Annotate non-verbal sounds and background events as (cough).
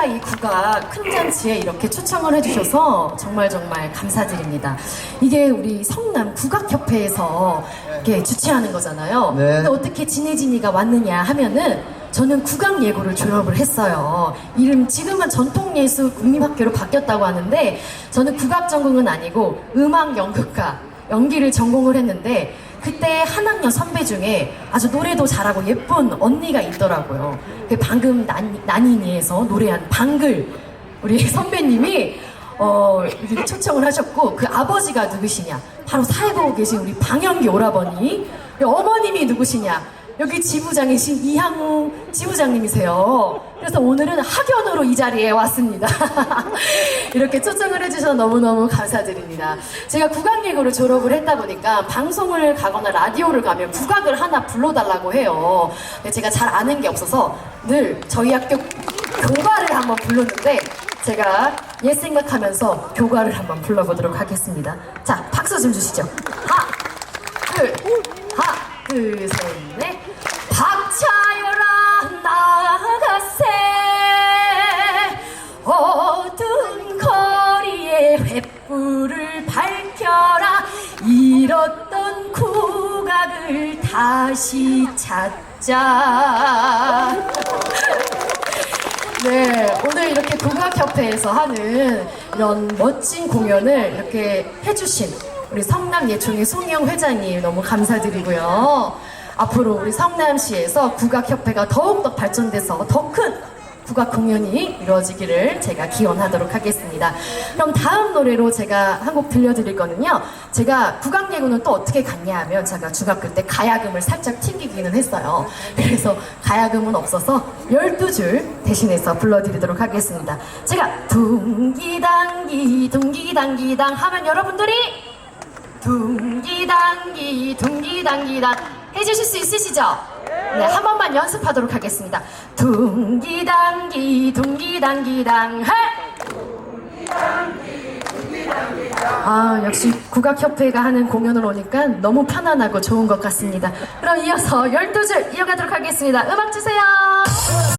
제가 이 국악 큰 잔치에 이렇게 초청을 해주셔서 정말 정말 감사드립니다. 이게 우리 성남 국악협회에서 이렇게 주최하는 거잖아요. 네. 근데 어떻게 진혜진이가 왔느냐 하면은 저는 국악 예고를 졸업을 했어요. 이름 지금은 전통예술 국립학교로 바뀌었다고 하는데 저는 국악 전공은 아니고 음악 연극과 연기를 전공을 했는데 그때 한 학년 선배 중에 아주 노래도 잘하고 예쁜 언니가 있더라고요. 그 방금 난, 난이니에서 노래한 방글 우리 (laughs) 선배님이 어, 초청을 하셨고 그 아버지가 누구시냐? 바로 살고 계신 우리 방영기 오라버니. 어머님이 누구시냐? 여기 지부장이신 이항우 지부장님이세요. 그래서 오늘은 학연으로 이 자리에 왔습니다. (laughs) 이렇게 초청을 해주셔서 너무너무 감사드립니다. 제가 국악예고를 졸업을 했다 보니까 방송을 가거나 라디오를 가면 국악을 하나 불러달라고 해요. 제가 잘 아는 게 없어서 늘 저희 학교 교가를 한번 부르는데 제가 옛 생각하면서 교가를 한번 불러보도록 하겠습니다. 자, 박수 좀 주시죠. 하나, 둘, 하나, 둘, 셋, 넷. 불을 밝혀라 잃었던 국악을 다시 찾자 (laughs) 네, 오늘 이렇게 국악협회에서 하는 이런 멋진 공연을 이렇게 해주신 우리 성남예총의 송영 회장님 너무 감사드리고요. 앞으로 우리 성남시에서 국악협회가 더욱더 발전돼서 더 큰 국악 공연이 이루어지기를 제가 기원하도록 하겠습니다. 그럼 다음 노래로 제가 한 곡 들려드릴 거는요. 제가 국악 예고는 또 어떻게 갔냐 하면 제가 중학교 때 가야금을 살짝 튕기기는 했어요. 그래서 가야금은 없어서 12줄 대신해서 불러드리도록 하겠습니다. 제가 둥기당기 둥기당기당 하면 여러분들이 둥기당기 둥기당기당 해주실 수 있으시죠? 네, 한 번만 연습하도록 하겠습니다. 둥기당기 둥기당기당 해! 아, 역시 국악협회가 하는 공연을 오니까 너무 편안하고 좋은 것 같습니다. 그럼 이어서 12줄 이어가도록 하겠습니다. 음악 주세요.